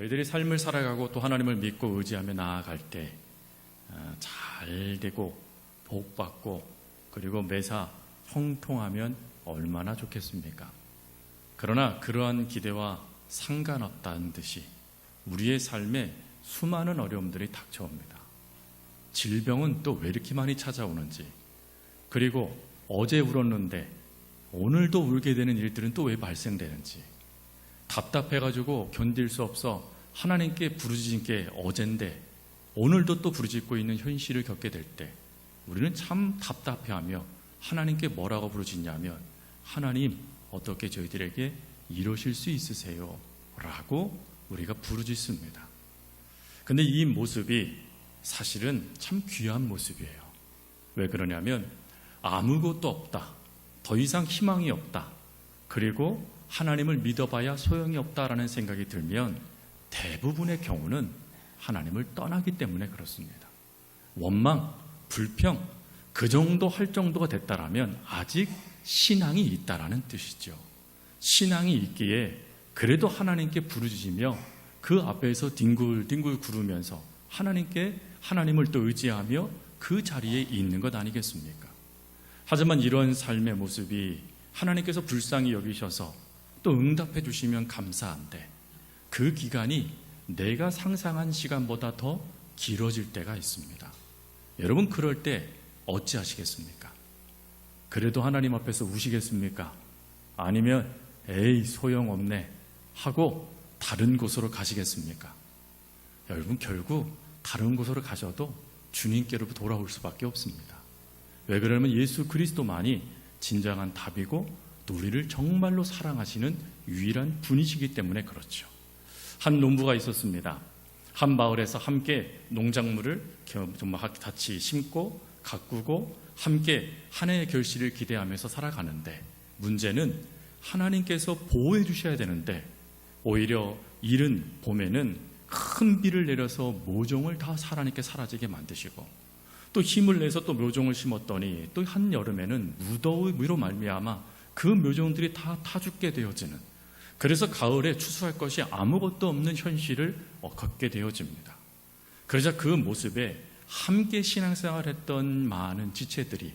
저희들이 삶을 살아가고 또 하나님을 믿고 의지하며 나아갈 때 잘 되고 복 받고 그리고 매사 형통하면 얼마나 좋겠습니까? 그러나 그러한 기대와 상관없다는 듯이 우리의 삶에 수많은 어려움들이 닥쳐옵니다. 질병은 또 왜 이렇게 많이 찾아오는지 그리고 어제 울었는데 오늘도 울게 되는 일들은 또 왜 발생되는지 답답해가지고 견딜 수 없어 하나님께 부르짖은 게 어젠데 오늘도 또 부르짖고 있는 현실을 겪게 될 때 우리는 참 답답해하며 하나님께 뭐라고 부르짖냐면 하나님 어떻게 저희들에게 이러실 수 있으세요? 라고 우리가 부르짖습니다. 근데 이 모습이 사실은 참 귀한 모습이에요. 왜 그러냐면 아무것도 없다. 더 이상 희망이 없다. 그리고 하나님을 믿어봐야 소용이 없다라는 생각이 들면 대부분의 경우는 하나님을 떠나기 때문에 그렇습니다. 원망, 불평, 그 정도 할 정도가 됐다라면 아직 신앙이 있다라는 뜻이죠. 신앙이 있기에 그래도 하나님께 부르짖으며 그 앞에서 뒹굴뒹굴 구르면서 하나님께 하나님을 또 의지하며 그 자리에 있는 것 아니겠습니까? 하지만 이런 삶의 모습이 하나님께서 불쌍히 여기셔서 또 응답해 주시면 감사한데 그 기간이 내가 상상한 시간보다 더 길어질 때가 있습니다. 여러분 그럴 때 어찌하시겠습니까? 그래도 하나님 앞에서 우시겠습니까? 아니면 에이 소용없네 하고 다른 곳으로 가시겠습니까? 여러분 결국 다른 곳으로 가셔도 주님께로 돌아올 수밖에 없습니다. 왜 그러면 예수 그리스도만이 진정한 답이고 또 우리를 정말로 사랑하시는 유일한 분이시기 때문에 그렇죠. 한 농부가 있었습니다. 한 마을에서 함께 농작물을 같이 심고 가꾸고 함께 한 해의 결실을 기대하면서 살아가는데 문제는 하나님께서 보호해 주셔야 되는데 오히려 이른 봄에는 큰 비를 내려서 모종을 다 하나님께 사라지게 만드시고 또 힘을 내서 또 묘종을 심었더니 또 한 여름에는 무더위로 말미암아 그 묘종들이 다 타 죽게 되어지는 그래서 가을에 추수할 것이 아무것도 없는 현실을 겪게 되어집니다. 그러자 그 모습에 함께 신앙생활했던 많은 지체들이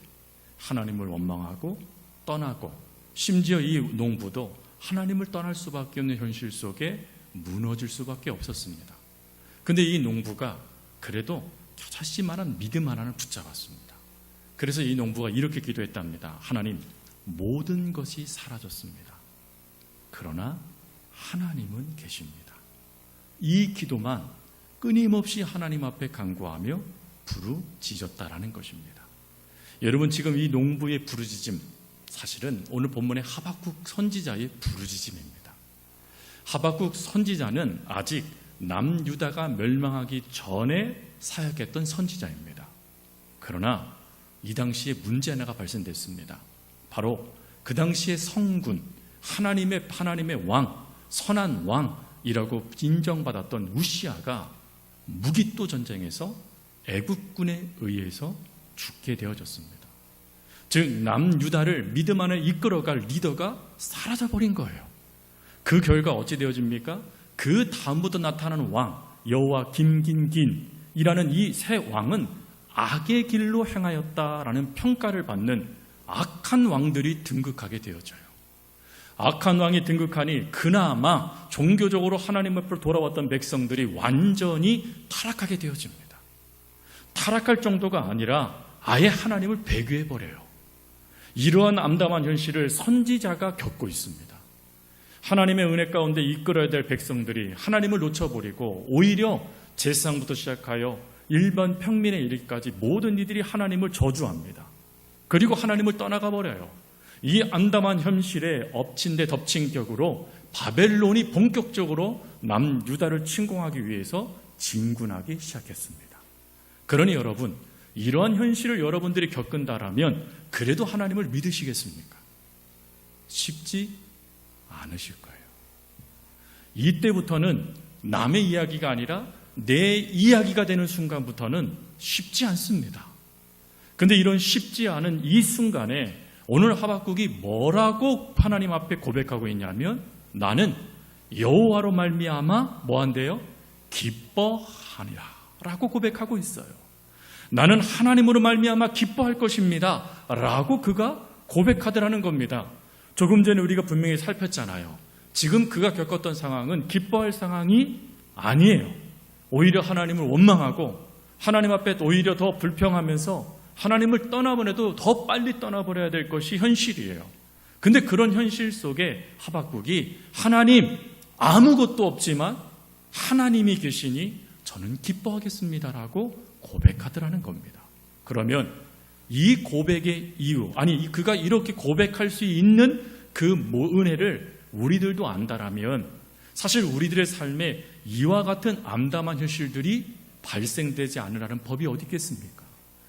하나님을 원망하고 떠나고 심지어 이 농부도 하나님을 떠날 수밖에 없는 현실 속에 무너질 수밖에 없었습니다. 근데 이 농부가 그래도 겨자씨만한 믿음 하나를 붙잡았습니다. 그래서 이 농부가 이렇게 기도했답니다. 하나님, 모든 것이 사라졌습니다. 그러나 하나님은 계십니다. 이 기도만 끊임없이 하나님 앞에 간구하며 부르짖었다라는 것입니다. 여러분 지금 이 농부의 부르짖음 사실은 오늘 본문의 하박국 선지자의 부르짖음입니다. 하박국 선지자는 아직 남유다가 멸망하기 전에 사역했던 선지자입니다. 그러나 이 당시에 문제 하나가 발생됐습니다. 바로 그 당시의 성군 하나님의 하나님의 왕 선한 왕이라고 인정받았던 우시아가 무기또 전쟁에서 애국군에 의해서 죽게 되어졌습니다. 즉 남유다를 믿음 안에 이끌어갈 리더가 사라져 버린 거예요. 그 결과 어찌 되어집니까? 그 다음부터 나타나는 왕 여호와 김긴긴이라는 이새 왕은 악의 길로 행하였다라는 평가를 받는 악한 왕들이 등극하게 되어져요. 악한 왕이 등극하니 그나마 종교적으로 하나님 앞으로 돌아왔던 백성들이 완전히 타락하게 되어집니다. 타락할 정도가 아니라 아예 하나님을 배교해 버려요. 이러한 암담한 현실을 선지자가 겪고 있습니다. 하나님의 은혜 가운데 이끌어야 될 백성들이 하나님을 놓쳐버리고 오히려 제사장부터 시작하여 일반 평민의 일까지 모든 이들이 하나님을 저주합니다. 그리고 하나님을 떠나가 버려요. 이 암담한 현실에 엎친 데 덮친 격으로 바벨론이 본격적으로 남유다를 침공하기 위해서 진군하기 시작했습니다. 그러니 여러분, 이러한 현실을 여러분들이 겪은다라면 그래도 하나님을 믿으시겠습니까? 쉽지 않으실 거예요. 이때부터는 남의 이야기가 아니라 내 이야기가 되는 순간부터는 쉽지 않습니다. 근데 이런 쉽지 않은 이 순간에 오늘 하박국이 뭐라고 하나님 앞에 고백하고 있냐면 나는 여호와로 말미암아 뭐한대요? 기뻐하니라 라고 고백하고 있어요. 나는 하나님으로 말미암아 기뻐할 것입니다 라고 그가 고백하더라는 겁니다. 조금 전에 우리가 분명히 살폈잖아요. 지금 그가 겪었던 상황은 기뻐할 상황이 아니에요. 오히려 하나님을 원망하고 하나님 앞에 오히려 더 불평하면서 하나님을 떠나보내도 더 빨리 떠나버려야 될 것이 현실이에요. 근데 그런 현실 속에 하박국이 하나님 아무것도 없지만 하나님이 계시니 저는 기뻐하겠습니다라고 고백하더라는 겁니다. 그러면 이 고백의 이유, 아니 그가 이렇게 고백할 수 있는 그 은혜를 우리들도 안다라면 사실 우리들의 삶에 이와 같은 암담한 현실들이 발생되지 않으라는 법이 어디 있겠습니까?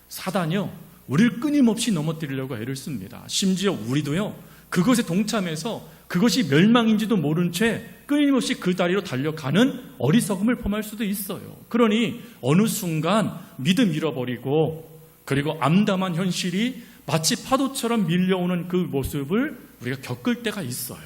사단이요, 우리를 끊임없이 넘어뜨리려고 애를 씁니다. 심지어 우리도요, 그것에 동참해서 그것이 멸망인지도 모른 채 끊임없이 그 다리로 달려가는 어리석음을 범할 수도 있어요. 그러니 어느 순간 믿음 잃어버리고 그리고 암담한 현실이 마치 파도처럼 밀려오는 그 모습을 우리가 겪을 때가 있어요.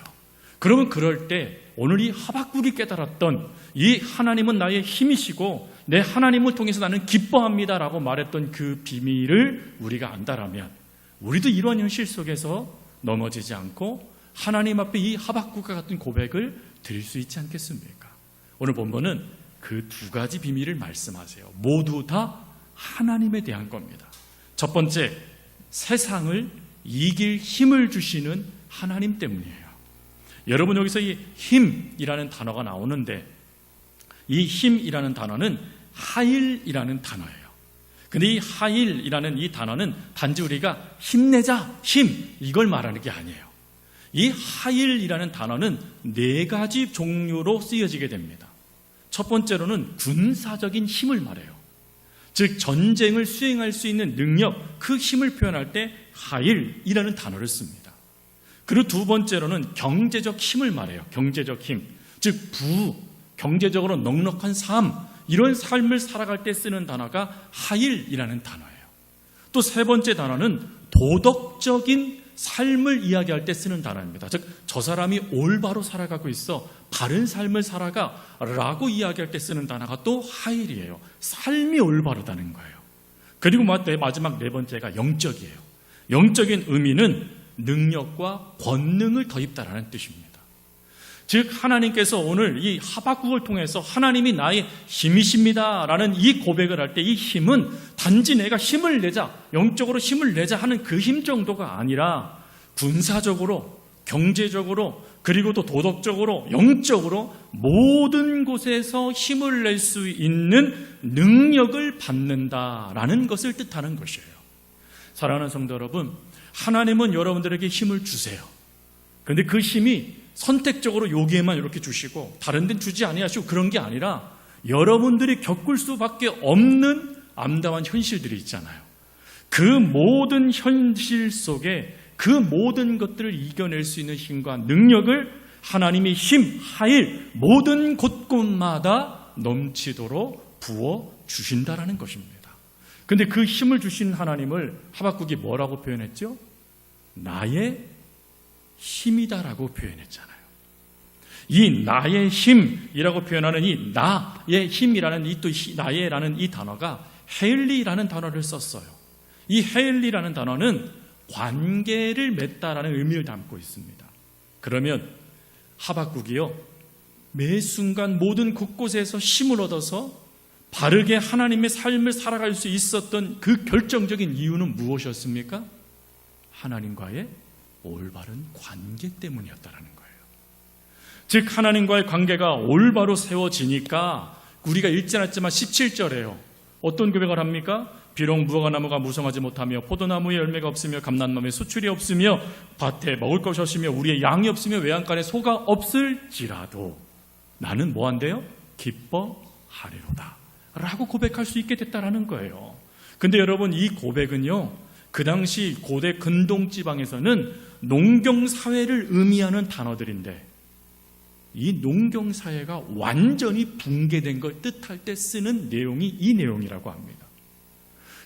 그러면 그럴 때 오늘 이 하박국이 깨달았던 이 하나님은 나의 힘이시고 내 하나님을 통해서 나는 기뻐합니다 라고 말했던 그 비밀을 우리가 안다라면 우리도 이런 현실 속에서 넘어지지 않고 하나님 앞에 이 하박국과 같은 고백을 드릴 수 있지 않겠습니까? 오늘 본문은 그 두 가지 비밀을 말씀하세요. 모두 다 하나님에 대한 겁니다. 첫 번째, 세상을 이길 힘을 주시는 하나님 때문이에요. 여러분 여기서 이 힘이라는 단어가 나오는데 이 힘이라는 단어는 하일이라는 단어예요. 근데 이 하일이라는 이 단어는 단지 우리가 힘내자, 힘 이걸 말하는 게 아니에요. 이 하일이라는 단어는 네 가지 종류로 쓰여지게 됩니다. 첫 번째로는 군사적인 힘을 말해요. 즉 전쟁을 수행할 수 있는 능력, 그 힘을 표현할 때 하일이라는 단어를 씁니다. 그리고 두 번째로는 경제적 힘을 말해요. 경제적 힘. 즉 부, 경제적으로 넉넉한 삶, 이런 삶을 살아갈 때 쓰는 단어가 하일이라는 단어예요. 또 세 번째 단어는 도덕적인 삶을 이야기할 때 쓰는 단어입니다. 즉, 저 사람이 올바로 살아가고 있어 바른 삶을 살아가 라고 이야기할 때 쓰는 단어가 또 하일이에요. 삶이 올바르다는 거예요. 그리고 마지막 네 번째가 영적이에요. 영적인 의미는 능력과 권능을 더입다라는 뜻입니다. 즉 하나님께서 오늘 이 하박국을 통해서 하나님이 나의 힘이십니다라는 이 고백을 할 때 이 힘은 단지 내가 힘을 내자 영적으로 힘을 내자 하는 그 힘 정도가 아니라 군사적으로 경제적으로 그리고 또 도덕적으로 영적으로 모든 곳에서 힘을 낼 수 있는 능력을 받는다라는 것을 뜻하는 것이에요. 사랑하는 성도 여러분, 하나님은 여러분들에게 힘을 주세요. 그런데 그 힘이 선택적으로 여기에만 이렇게 주시고 다른 데는 주지 아니하시고 그런 게 아니라 여러분들이 겪을 수밖에 없는 암담한 현실들이 있잖아요. 그 모든 현실 속에 그 모든 것들을 이겨낼 수 있는 힘과 능력을 하나님의 힘, 하일 모든 곳곳마다 넘치도록 부어 주신다라는 것입니다. 근데 그 힘을 주신 하나님을 하박국이 뭐라고 표현했죠? 나의 힘이다라고 표현했잖아요. 이 나의 힘이라고 표현하는 이 나의 힘이라는 이 또 나의라는 이 단어가 헤일리라는 단어를 썼어요. 이 헤일리라는 단어는 관계를 맺다라는 의미를 담고 있습니다. 그러면 하박국이요 매 순간 모든 곳곳에서 힘을 얻어서 바르게 하나님의 삶을 살아갈 수 있었던 그 결정적인 이유는 무엇이었습니까? 하나님과의 올바른 관계 때문이었다라는 거예요. 즉 하나님과의 관계가 올바로 세워지니까 우리가 읽지 않았지만 17절에요. 어떤 고백을 합니까? 비록 무화과나무가 무성하지 못하며 포도나무에 열매가 없으며 감난나무에 수출이 없으며 밭에 먹을 것이 없으며 우리의 양이 없으며 외양간에 소가 없을지라도 나는 뭐한대요? 기뻐하리로다 라고 고백할 수 있게 됐다라는 거예요. 근데 여러분 이 고백은요 그 당시 고대 근동 지방에서는 농경 사회를 의미하는 단어들인데 이 농경 사회가 완전히 붕괴된 걸 뜻할 때 쓰는 내용이 이 내용이라고 합니다.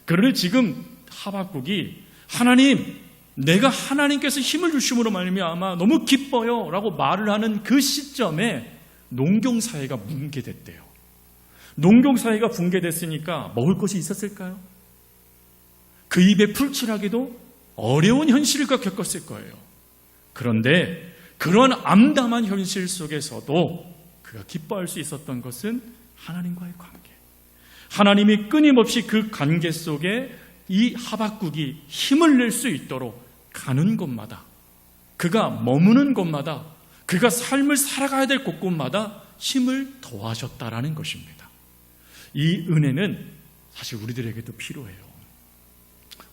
그러니 지금 하박국이 하나님 내가 하나님께서 힘을 주심으로 말미암아 너무 기뻐요라고 말을 하는 그 시점에 농경 사회가 붕괴됐대요. 농경 사회가 붕괴됐으니까 먹을 것이 있었을까요? 그 입에 풀칠하기도 어려운 현실과 겪었을 거예요. 그런데 그런 암담한 현실 속에서도 그가 기뻐할 수 있었던 것은 하나님과의 관계. 하나님이 끊임없이 그 관계 속에 이 하박국이 힘을 낼 수 있도록 가는 곳마다 그가 머무는 곳마다 그가 삶을 살아가야 될 곳곳마다 힘을 더하셨다라는 것입니다. 이 은혜는 사실 우리들에게도 필요해요.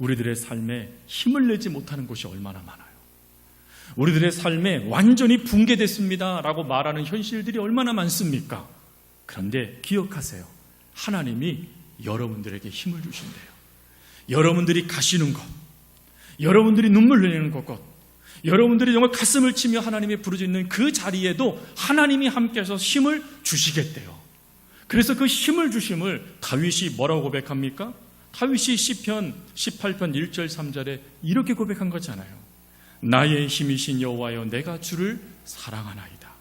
우리들의 삶에 힘을 내지 못하는 곳이 얼마나 많아요. 우리들의 삶에 완전히 붕괴됐습니다. 라고 말하는 현실들이 얼마나 많습니까? 그런데 기억하세요. 하나님이 여러분들에게 힘을 주신대요. 여러분들이 가시는 것, 여러분들이 눈물 흘리는 것, 여러분들이 정말 가슴을 치며 하나님의 부르짖는 그 자리에도 하나님이 함께해서 힘을 주시겠대요. 그래서 그 힘을 주심을 다윗이 뭐라고 고백합니까? 다윗이 시편 18편 1절 3절에 이렇게 고백한 거잖아요. 나의 힘이신 여호와여 내가 주를 사랑하나이다.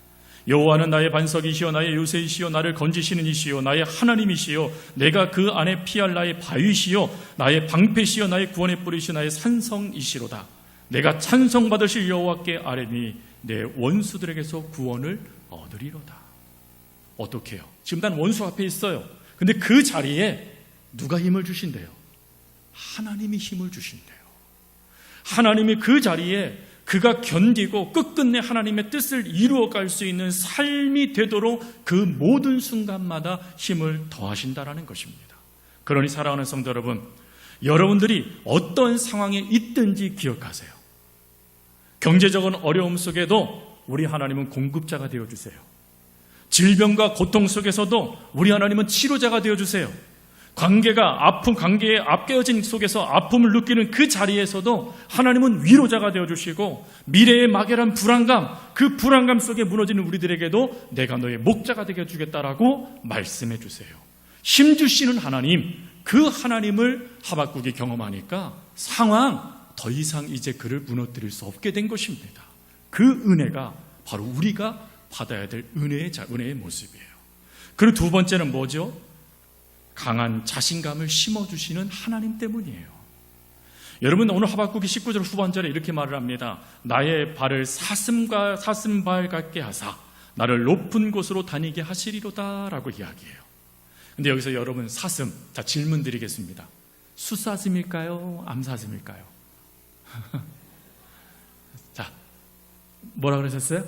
여호와는 나의 반석이시요 나의 요새이시요 나를 건지시는 이시요 나의 하나님이시요 내가 그 안에 피할 나의 바위시요 나의 방패시요 나의 구원의 뿌리시요 나의 산성이시로다. 내가 찬송받으실 여호와께 아뢰니 내 원수들에게서 구원을 얻으리로다. 어떻게 해요? 지금 난 원수 앞에 있어요. 근데 그 자리에 누가 힘을 주신대요? 하나님이 힘을 주신대요. 하나님이 그 자리에 그가 견디고 끝끝내 하나님의 뜻을 이루어 갈 수 있는 삶이 되도록 그 모든 순간마다 힘을 더하신다라는 것입니다. 그러니 사랑하는 성도 여러분, 여러분들이 어떤 상황에 있든지 기억하세요. 경제적인 어려움 속에도 우리 하나님은 공급자가 되어 주세요. 질병과 고통 속에서도 우리 하나님은 치료자가 되어 주세요. 관계가 아픔, 관계에 앞깨어진 속에서 아픔을 느끼는 그 자리에서도 하나님은 위로자가 되어주시고 미래의 막연한 불안감, 그 불안감 속에 무너지는 우리들에게도 내가 너의 목자가 되게 해주겠다라고 말씀해 주세요. 힘 주시는 하나님, 그 하나님을 하박국이 경험하니까 상황 더 이상 이제 그를 무너뜨릴 수 없게 된 것입니다. 그 은혜가 바로 우리가 받아야 될 은혜의 자, 은혜의 모습이에요. 그리고 두 번째는 뭐죠? 강한 자신감을 심어주시는 하나님 때문이에요. 여러분 오늘 하박국이 19절 후반절에 이렇게 말을 합니다. 나의 발을 사슴과 사슴발 같게 하사 나를 높은 곳으로 다니게 하시리로다라고 이야기해요. 근데 여기서 여러분 사슴 자 질문 드리겠습니다. 수사슴일까요? 암사슴일까요? 자 뭐라 그러셨어요?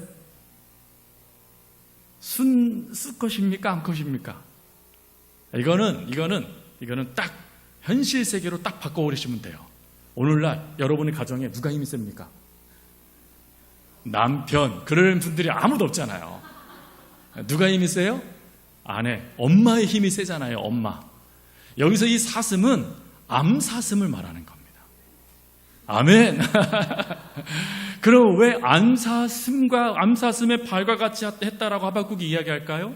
순 수컷입니까? 암컷입니까? 이거는 이거는 이거는 딱 현실 세계로 딱 바꿔버리시면 돼요. 오늘날 여러분의 가정에 누가 힘이 셉니까? 남편 그런 분들이 아무도 없잖아요. 누가 힘이 세요? 아내, 엄마의 힘이 세잖아요. 엄마. 여기서 이 사슴은 암사슴을 말하는 겁니다. 아멘. 그럼 왜 암사슴과 암사슴의 발과 같이 했다라고 하박국이 이야기할까요?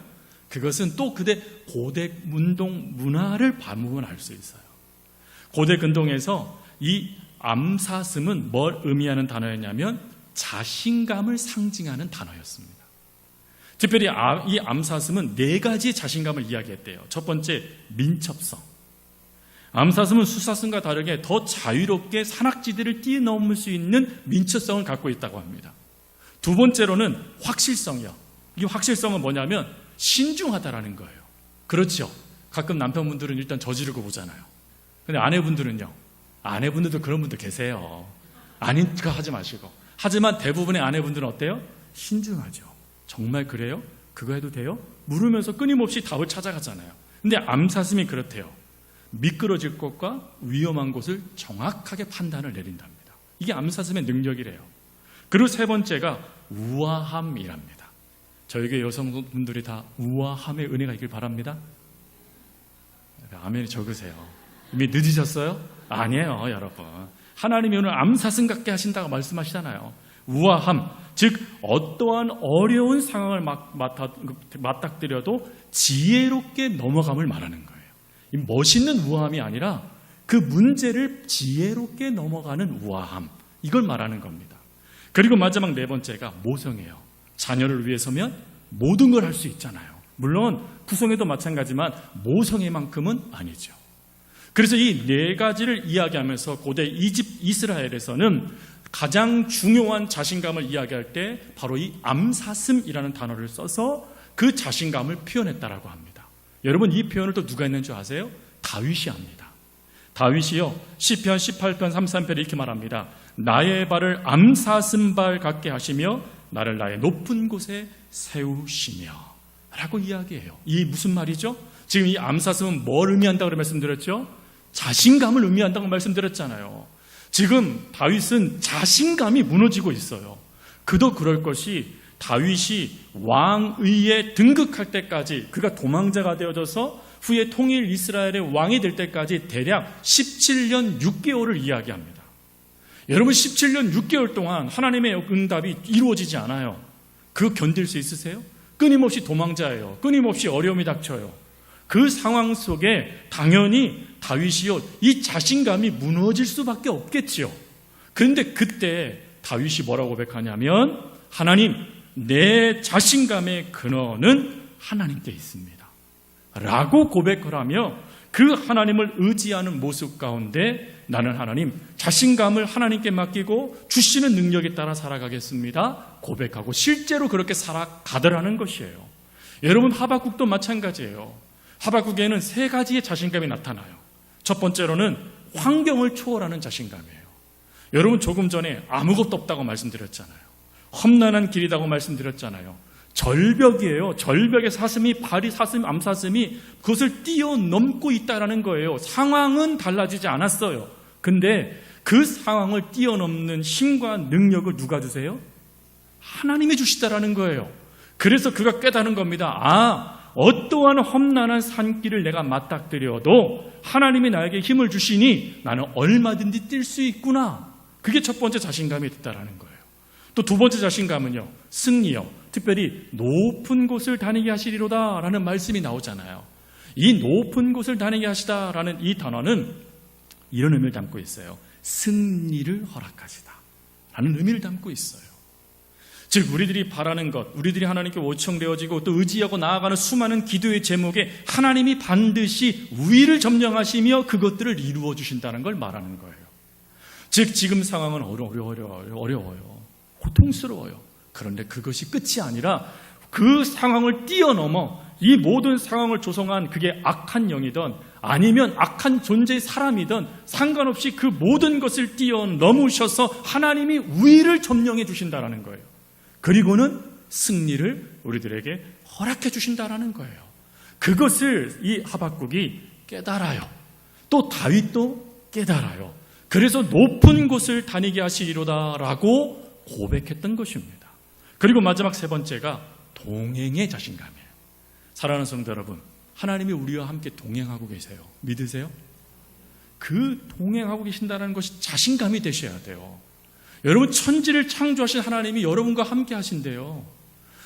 그것은 또 그대 고대 운동 문화를 알수 있어요. 고대 근동에서 이 암사슴은 뭘 의미하는 단어였냐면 자신감을 상징하는 단어였습니다. 특별히 아, 이 암사슴은 네 가지 자신감을 이야기했대요. 첫 번째, 민첩성. 암사슴은 수사슴과 다르게 더 자유롭게 산악지대를 뛰어넘을 수 있는 민첩성을 갖고 있다고 합니다. 두 번째로는 확실성이요. 이 확실성은 뭐냐면 신중하다라는 거예요. 그렇죠. 가끔 남편분들은 일단 저지르고 보잖아요. 근데 아내분들은요. 아내분들도 그런 분들 계세요. 아니까 하지 마시고. 하지만 대부분의 아내분들은 어때요? 신중하죠. 정말 그래요? 그거 해도 돼요? 물으면서 끊임없이 답을 찾아가잖아요. 근데 암사슴이 그렇대요. 미끄러질 것과 위험한 곳을 정확하게 판단을 내린답니다. 이게 암사슴의 능력이래요. 그리고 세 번째가 우아함이랍니다. 저에게 여성분들이 다 우아함의 은혜가 있길 바랍니다. 아멘이 적으세요. 이미 늦으셨어요? 아니에요, 여러분. 하나님이 오늘 암사슴 같게 하신다고 말씀하시잖아요. 우아함, 즉 어떠한 어려운 상황을 맞닥, 맞닥뜨려도 지혜롭게 넘어감을 말하는 거예요. 이 멋있는 우아함이 아니라 그 문제를 지혜롭게 넘어가는 우아함, 이걸 말하는 겁니다. 그리고 마지막 네 번째가 모성이에요. 자녀를 위해서면 모든 걸 할 수 있잖아요. 물론 구성에도 마찬가지만 모성애만큼은 아니죠. 그래서 이 네 가지를 이야기하면서 고대 이집 이스라엘에서는 가장 중요한 자신감을 이야기할 때 바로 이 암사슴이라는 단어를 써서 그 자신감을 표현했다라고 합니다. 여러분 이 표현을 또 누가 했는 줄 아세요? 다윗이 합니다. 다윗이요 시편 18편 33편에 이렇게 말합니다. 나의 발을 암사슴발 같게 하시며 나를 나의 높은 곳에 세우시며 라고 이야기해요. 이 무슨 말이죠? 지금 이 암사슴은 뭘 의미한다고 말씀드렸죠? 자신감을 의미한다고 말씀드렸잖아요. 지금 다윗은 자신감이 무너지고 있어요. 그도 그럴 것이 다윗이 왕위에 등극할 때까지 그가 도망자가 되어져서 후에 통일 이스라엘의 왕이 될 때까지 대략 17년 6개월을 이야기합니다. 여러분 17년 6개월 동안 하나님의 응답이 이루어지지 않아요. 그거 견딜 수 있으세요? 끊임없이 도망자예요. 끊임없이 어려움이 닥쳐요. 그 상황 속에 당연히 다윗이요 이 자신감이 무너질 수밖에 없겠지요. 그런데 그때 다윗이 뭐라고 고백하냐면 하나님 내 자신감의 근원은 하나님께 있습니다. 라고 고백을 하며 그 하나님을 의지하는 모습 가운데 나는 하나님 자신감을 하나님께 맡기고 주시는 능력에 따라 살아가겠습니다. 고백하고 실제로 그렇게 살아가더라는 것이에요. 여러분 하박국도 마찬가지예요. 하박국에는 세 가지의 자신감이 나타나요. 첫 번째로는 환경을 초월하는 자신감이에요. 여러분 조금 전에 아무것도 없다고 말씀드렸잖아요. 험난한 길이라고 말씀드렸잖아요. 절벽이에요. 절벽의 사슴이 발이 사슴 암사슴이 그것을 뛰어넘고 있다라는 거예요. 상황은 달라지지 않았어요. 근데 그 상황을 뛰어넘는 힘과 능력을 누가 주세요? 하나님이 주시다라는 거예요. 그래서 그가 깨달은 겁니다. 아, 어떠한 험난한 산길을 내가 맞닥뜨려도 하나님이 나에게 힘을 주시니 나는 얼마든지 뛸 수 있구나. 그게 첫 번째 자신감이 됐다라는 거예요. 또 두 번째 자신감은요, 승리요. 특별히 높은 곳을 다니게 하시리로다 라는 말씀이 나오잖아요. 이 높은 곳을 다니게 하시다 라는 이 단어는 이런 의미를 담고 있어요. 승리를 허락하시다. 라는 의미를 담고 있어요. 즉, 우리들이 바라는 것, 우리들이 하나님께 요청되어지고 또 의지하고 나아가는 수많은 기도의 제목에 하나님이 반드시 우위를 점령하시며 그것들을 이루어 주신다는 걸 말하는 거예요. 즉, 지금 상황은 어려워요, 어려워요. 고통스러워요. 그런데 그것이 끝이 아니라 그 상황을 뛰어넘어 이 모든 상황을 조성한 그게 악한 영이든 아니면 악한 존재의 사람이든 상관없이 그 모든 것을 뛰어넘으셔서 하나님이 우위를 점령해 주신다라는 거예요. 그리고는 승리를 우리들에게 허락해 주신다라는 거예요. 그것을 이 하박국이 깨달아요. 또 다윗도 깨달아요. 그래서 높은 곳을 다니게 하시리로다라고 고백했던 것입니다. 그리고 마지막 세 번째가 동행의 자신감이에요. 사랑하는 성도 여러분, 하나님이 우리와 함께 동행하고 계세요. 믿으세요? 그 동행하고 계신다는 것이 자신감이 되셔야 돼요. 여러분 천지를 창조하신 하나님이 여러분과 함께 하신대요.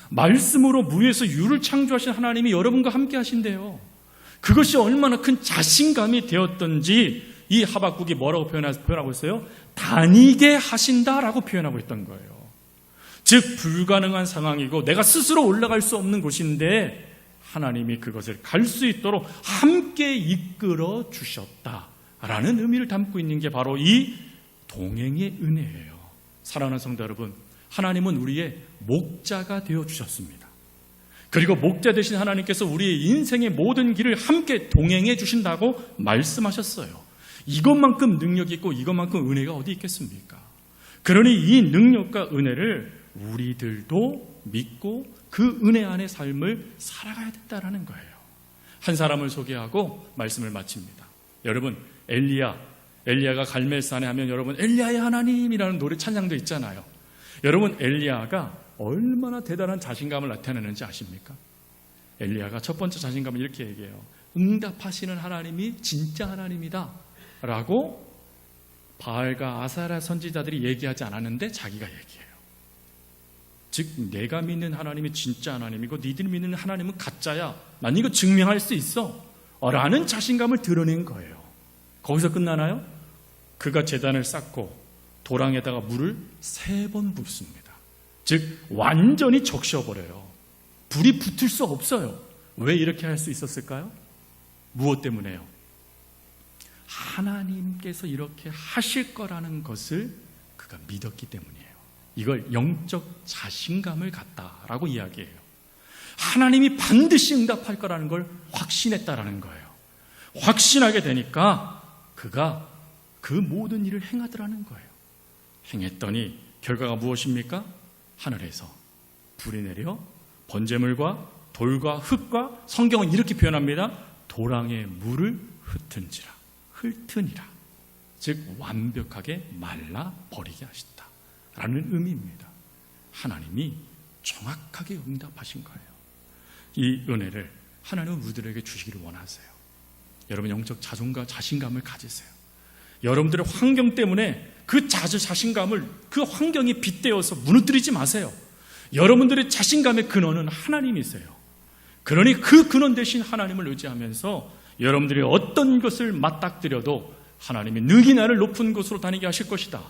말씀으로 무에서 유를 창조하신 하나님이 여러분과 함께 하신대요. 그것이 얼마나 큰 자신감이 되었던지 이 하박국이 뭐라고 표현하고 있어요? 다니게 하신다라고 표현하고 있던 거예요. 즉 불가능한 상황이고 내가 스스로 올라갈 수 없는 곳인데 하나님이 그것을 갈 수 있도록 함께 이끌어 주셨다라는 의미를 담고 있는 게 바로 이 동행의 은혜예요. 사랑하는 성도 여러분, 하나님은 우리의 목자가 되어 주셨습니다. 그리고 목자 되신 하나님께서 우리의 인생의 모든 길을 함께 동행해 주신다고 말씀하셨어요. 이것만큼 능력이 있고 이것만큼 은혜가 어디 있겠습니까? 그러니 이 능력과 은혜를 우리들도 믿고 그 은혜 안의 삶을 살아가야 된다라는 거예요. 한 사람을 소개하고 말씀을 마칩니다. 여러분, 엘리야, 엘리야가 갈멜산에 하면 여러분 엘리야의 하나님이라는 노래 찬양도 있잖아요. 여러분 엘리야가 얼마나 대단한 자신감을 나타내는지 아십니까? 엘리야가 첫 번째 자신감을 이렇게 얘기해요. 응답하시는 하나님이 진짜 하나님이다. 라고 바알과 아사라 선지자들이 얘기하지 않았는데 자기가 얘기해요. 즉 내가 믿는 하나님이 진짜 하나님이고 니들 믿는 하나님은 가짜야. 난 이거 증명할 수 있어. 라는 자신감을 드러낸 거예요. 거기서 끝나나요? 그가 재단을 쌓고 도랑에다가 물을 세 번 붓습니다. 즉 완전히 적셔버려요. 불이 붙을 수 없어요. 왜 이렇게 할 수 있었을까요? 무엇 때문에요? 하나님께서 이렇게 하실 거라는 것을 그가 믿었기 때문이에요. 이걸 영적 자신감을 갖다라고 이야기해요. 하나님이 반드시 응답할 거라는 걸 확신했다라는 거예요. 확신하게 되니까 그가 그 모든 일을 행하더라는 거예요. 행했더니 결과가 무엇입니까? 하늘에서 불이 내려 번제물과 돌과 흙과 성경은 이렇게 표현합니다. 도랑의 물을 흩은지라 훑으니라 즉 완벽하게 말라 버리게 하셨다 라는 의미입니다. 하나님이 정확하게 응답하신 거예요. 이 은혜를 하나님은 우리들에게 주시기를 원하세요. 여러분 영적 자존과 자신감을 가지세요. 여러분들의 환경 때문에 그 자주 자신감을 그 환경이 빗대어서 무너뜨리지 마세요. 여러분들의 자신감의 근원은 하나님이세요. 그러니 그 근원 대신 하나님을 의지하면서 여러분들이 어떤 것을 맞닥뜨려도 하나님이 능히 나를 높은 곳으로 다니게 하실 것이다.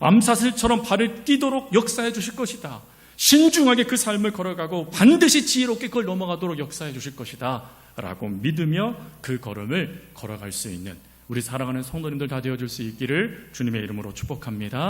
암사슬처럼 발을 뛰도록 역사해 주실 것이다. 신중하게 그 삶을 걸어가고 반드시 지혜롭게 그걸 넘어가도록 역사해 주실 것이다. 라고 믿으며 그 걸음을 걸어갈 수 있는 우리 사랑하는 성도님들 다 되어줄 수 있기를 주님의 이름으로 축복합니다.